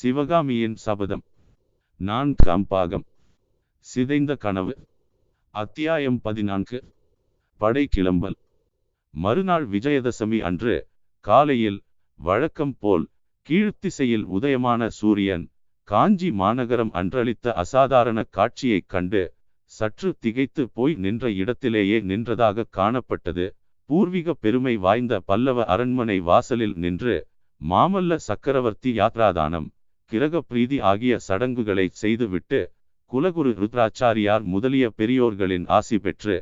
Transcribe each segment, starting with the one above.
சிவகாமியின் சபதம். நான் கம்பாகம். சிதைந்த கனவு. அத்தியாயம் பதினான்கு. படை கிளம்பல். மறுநாள் விஜயதசமி அன்று காலையில் வழக்கம் போல் கீழ்த்திசையில் உதயமான சூரியன் காஞ்சி மாநகரம் அன்றளித்த அசாதாரண காட்சியைக் கண்டு சற்று திகைத்து போய் நின்ற இடத்திலேயே நின்றதாக காணப்பட்டது. பூர்வீக பெருமை வாய்ந்த பல்லவ அரண்மனை வாசலில் நின்று மாமல்ல சக்கரவர்த்தி யாத்ராதானம் கிரக பிரீதி ஆகிய சடங்குகளை செய்துவிட்டு குலகுரு ருத்ராச்சாரியார் முதலிய பெரியோர்களின் ஆசி பெற்று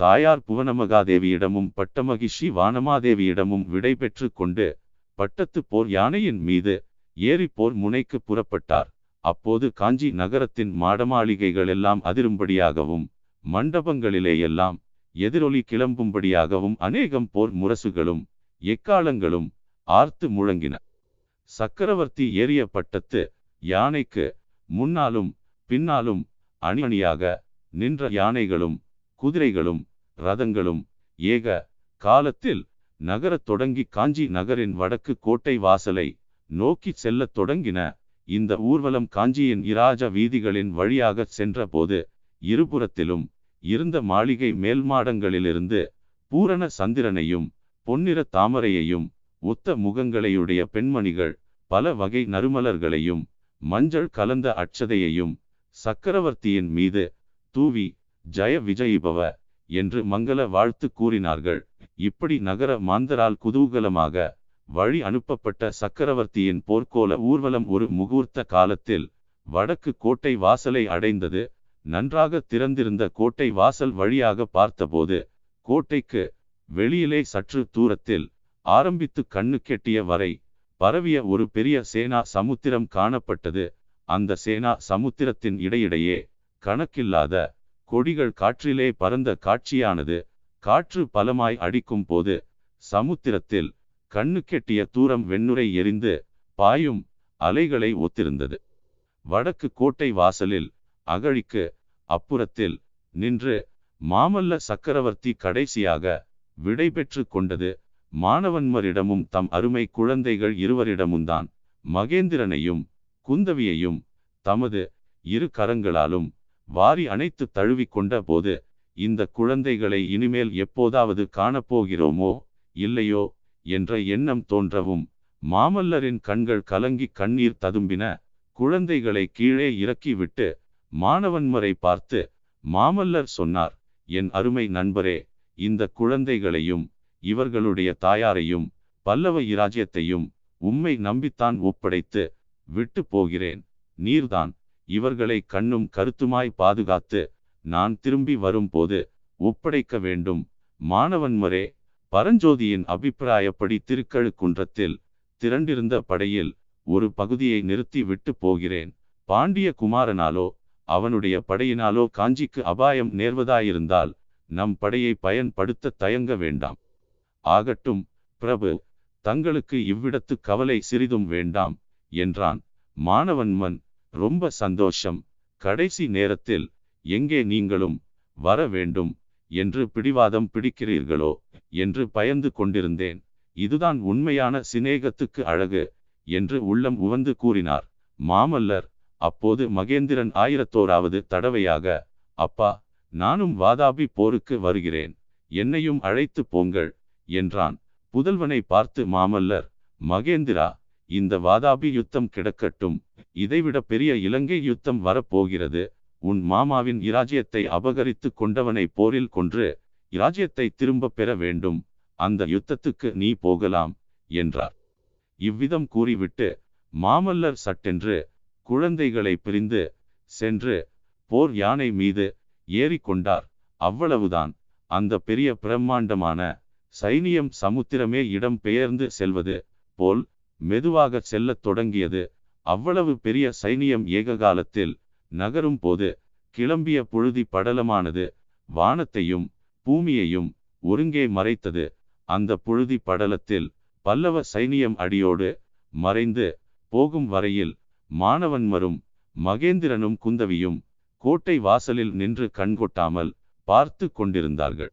தாயார் புவனமகாதேவியிடமும் பட்டமகிஷி வானமாதேவியிடமும் விடை பெற்று கொண்டு பட்டத்து போர் யானையின் மீது ஏறி போர் முனைக்கு புறப்பட்டார். அப்போது காஞ்சி நகரத்தின் மாடமாளிகைகள் எல்லாம் அதிரும்படியாகவும் மண்டபங்களிலேயெல்லாம் எதிரொலி கிளம்பும்படியாகவும் அநேகம் போர் முரசுகளும் எக்காலங்களும் ஆர்த்து முழங்கின. சக்கரவர்த்தி ஏறிய பட்டத்து யானைக்கு முன்னாலும் பின்னாலும் அணி அணியாக நின்ற யானைகளும் குதிரைகளும் ரதங்களும் ஏக காலத்தில் நகரத் தொடங்கி காஞ்சி நகரின் வடக்கு கோட்டை வாசலை நோக்கி செல்லத் தொடங்கின இந்த ஊர்வலம் காஞ்சியின் இராஜ வீதிகளின் வழியாக சென்றபோது இருபுறத்திலும் இருந்த மாளிகை மேல்மாடங்களிலிருந்து பூரண சந்திரனையும் பொன்னிற தாமரையையும் ஒத்த முகங்களையுடைய பெண்மணிகள் பல வகை நறுமலர்களையும் மஞ்சள் கலந்த அட்சதையையும் சக்கரவர்த்தியின் மீது தூவி ஜய விஜயிபவ என்று மங்கள வாழ்த்து கூறினார்கள். இப்படி நகர மாந்தரால் குதூகலமாக வழி அனுப்பப்பட்ட சக்கரவர்த்தியின் போர்க்கோல ஊர்வலம் ஒரு முகூர்த்த காலத்தில் வடக்கு கோட்டை வாசலை அடைந்தது. நன்றாக திறந்திருந்த கோட்டை வாசல் வழியாக பார்த்தபோது கோட்டைக்கு வெளியிலே சற்று தூரத்தில் ஆரம்பித்து கண்ணு கெட்டிய வரை பரவிய ஒரு பெரிய சேனா சமுத்திரம் காணப்பட்டது. அந்த சேனா சமுத்திரத்தின் இடையிடையே கணக்கில்லாத கொடிகள் காற்றிலே பறந்த காட்சியானது. காற்று பலமாய் அடிக்கும் போது சமுத்திரத்தில் கண்ணு கெட்டிய தூரம் வெண்ணுரை எரிந்து பாயும் அலைகளை ஒத்திருந்தது. வடக்கு கோட்டை வாசலில் அகழிக்கு அப்புறத்தில் நின்று மாமல்ல சக்கரவர்த்தி கடைசியாக விடை பெற்று கொண்டது. மாணவன்மரிடமும் தம் அருமை குழந்தைகள் இருவரிடமும்தான் மகேந்திரனையும் குந்தவியையும் தமது இரு கரங்களாலும் வாரி அணைத்து தழுவி கொண்ட போது இந்த குழந்தைகளை இனிமேல் எப்போதாவது காணப்போகிறோமோ இல்லையோ என்ற எண்ணம் தோன்றவும் மாமல்லரின் கண்கள் கலங்கி கண்ணீர் ததும்பின குழந்தைகளை கீழே இறக்கிவிட்டு மாணவன்மரை பார்த்து மாமல்லர் சொன்னார் என் அருமை நண்பரே இந்த குழந்தைகளையும் இவர்களுடைய தாயாரையும் பல்லவ இராஜ்யத்தையும் உம்மை நம்பித்தான் ஒப்படைத்து விட்டு போகிறேன். நீர்தான் இவர்களை கண்ணும் கருத்துமாய் பாதுகாத்து நான் திரும்பி வரும்போது ஒப்படைக்க வேண்டும். மாணவன்மரே பரஞ்சோதியின் அபிப்பிராயப்படி திருக்கழுக்குன்றத்தில் திரண்டிருந்த படையில் ஒரு பகுதியை நிறுத்தி விட்டு போகிறேன். பாண்டிய குமாரனாலோ அவனுடைய படையினாலோ காஞ்சிக்கு அபாயம் நேர்வதாயிருந்தால் நம் படையை பயன்படுத்த தயங்க வேண்டாம். ஆகட்டும் பிரபு தங்களுக்கு இவ்விடத்து கவலை சிறிதும் வேண்டாம் என்றான். மாணவன்மன் ரொம்ப சந்தோஷம். கடைசி நேரத்தில் எங்கே நீங்களும் வர வேண்டும் என்று பிடிவாதம் பிடிக்கிறீர்களோ? என்று பயந்து கொண்டிருந்தேன். இதுதான் உண்மையான சிநேகத்துக்கு அழகு என்று உள்ளம் உவந்து கூறினார். மாமல்லர் அப்போது மகேந்திரன் ஆயிரத்தோராவது தடவையாக அப்பா நானும் வாதாபி போருக்கு வருகிறேன். என்னையும் அழைத்து போங்கள் என்றான். புதல்வனை பார்த்து மாமல்லர் மகேந்திரா இந்த வாதாபி யுத்தம் கிடக்கட்டும். இதைவிட பெரிய இலங்கை யுத்தம் வரப்போகிறது. உன் மாமாவின் இராஜ்யத்தை அபகரித்து கொண்டவனை போரில் கொன்று இராஜ்யத்தை திரும்ப பெற வேண்டும். அந்த யுத்தத்துக்கு நீ போகலாம் என்றார். இவ்விதம் கூறிவிட்டு மாமல்லர் சட்டென்று குழந்தைகளை பிரிந்து சென்று போர் யானை மீது ஏறிக்கொண்டார் அவ்வளவுதான். அந்த பெரிய பிரம்மாண்டமான சைனியம் சமுத்திரமே இடம் பெயர்ந்து செல்வது போல் மெதுவாக செல்லத் தொடங்கியது. அவ்வளவு பெரிய சைனியம் ஏக காலத்தில் நகரும் போது கிளம்பிய புழுதி படலமானது வானத்தையும் பூமியையும் ஒருங்கே மறைத்தது. அந்த புழுதி படலத்தில் பல்லவ சைனியம் அடியோடு மறைந்து போகும் வரையில் மாணவன்மரும் மகேந்திரனும் குந்தவியும் கோட்டை வாசலில் நின்று கண்கொட்டாமல் பார்த்து கொண்டிருந்தார்கள்.